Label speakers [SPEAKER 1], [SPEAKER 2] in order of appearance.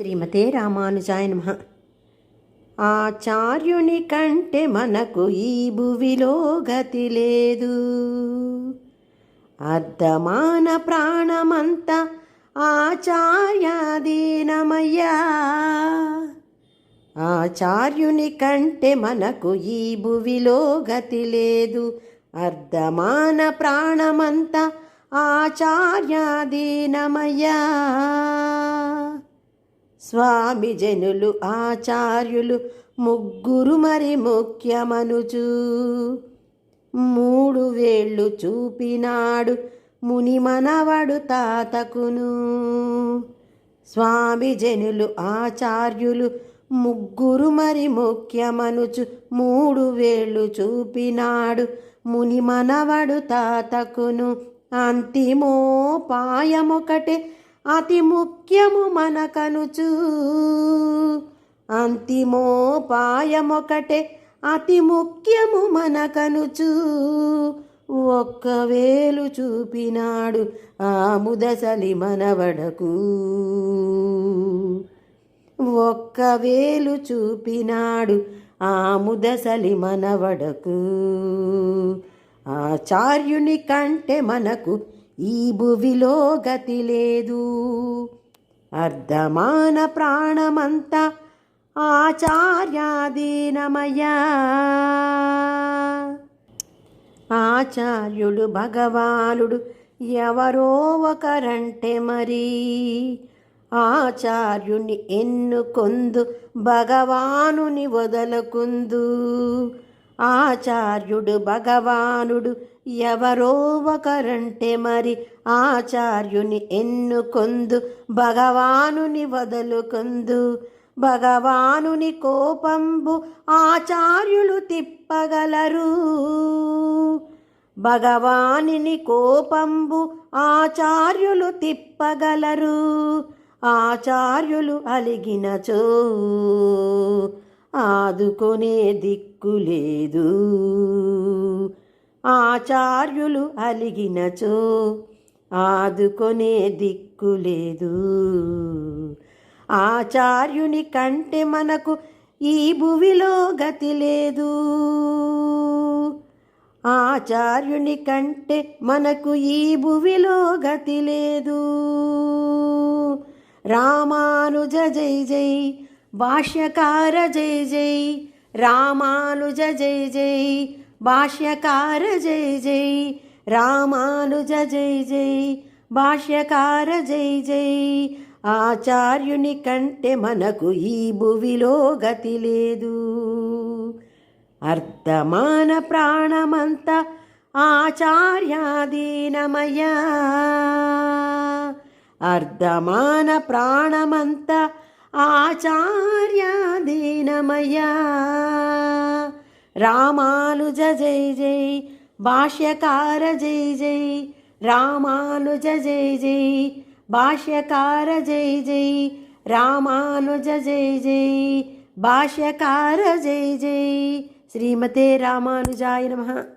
[SPEAKER 1] శ్రీమతే రామానుజాయ నమ. ఆచార్యుని కంటే మనకు ఈ భువిలో గతి లేదు. అర్ధమాన ప్రాణమంతా ఆచార్యాధీనమయ్యా. ఆచార్యుని కంటే మనకు ఈ భువిలో గతి లేదు. అర్ధమాన ప్రాణమంతా ఆచార్యాధీనమయ్యా. స్వామి జనులు ఆచార్యులు ముగ్గురు మరి ముఖ్యమనుచు. మూడు వేళ్ళు చూపినాడు ముని మనవడు తాతకును. స్వామి జనులు ఆచార్యులు ముగ్గురు మరి ముఖ్యమనుచు. మూడు వేళ్ళు చూపినాడు ముని మనవడు తాతకును. అంతిమోపాయమొకటే అతి ముఖ్యము మనకనుచు. అంతిమోపాయమొకటే అతి ముఖ్యము మనకనుచు. ఒక్క వేలు చూపినాడు ఆ ముదసలి మనవడకు. ఒక్క వేలు చూపినాడు ఆ ముదసలి మనవడకు. ఆచార్యుని కంటే మనకు ఈ భువిలో గతి లేదు. అర్ధమాన ప్రాణమంతా ఆచార్యాధీనమయ్యా. ఆచార్యుడు భగవానుడు ఎవరో ఒకరంటే మరి. ఆచార్యుని ఎన్నుకొందు భగవానుని వదలకుందు. ఆచార్యుడు భగవానుడు ఎవరో ఒకరంటే మరి ఆచార్యుని ఎన్నుకొందు భగవానుని వదులుకొందు. భగవానుని కోపంబు ఆచార్యులు తిప్పగలరు. భగవానిని కోపంబు ఆచార్యులు తిప్పగలరు. ఆచార్యులు అలిగినచో ఆదుకొనే దిక్కు లేదు. ఆచార్యులు అలిగినచో ఆదుకొనే దిక్కు లేదు. ఆచార్యుని కంటే మనకు ఈ భువిలో గతి లేదు. ఆచార్యుని కంటే మనకు ఈ భువిలో గతి లేదు. రామానుజ జై జై భాష్యకార జై జై రామానుజ జై జై భాష్యకార జై జై రామానుజ జై జై భాష్యకార జై జై. ఆచార్యుని కంటే మనకు ఈ భువిలో గతి లేదు. అర్ధమాన ప్రాణమంత ఆచార్యాధీనమయ్యా. అర్ధమాన ప్రాణమంతా ఆచార్య ఆచార్యాధీనమయ్యా. రామానుజ జై జై భాష్యకార జై జై రామానుజ జై జై భాష్యకార జై జై రామానుజ జై జై భాష్యకార జై జై. శ్రీమతే రామానుజాయ నమ.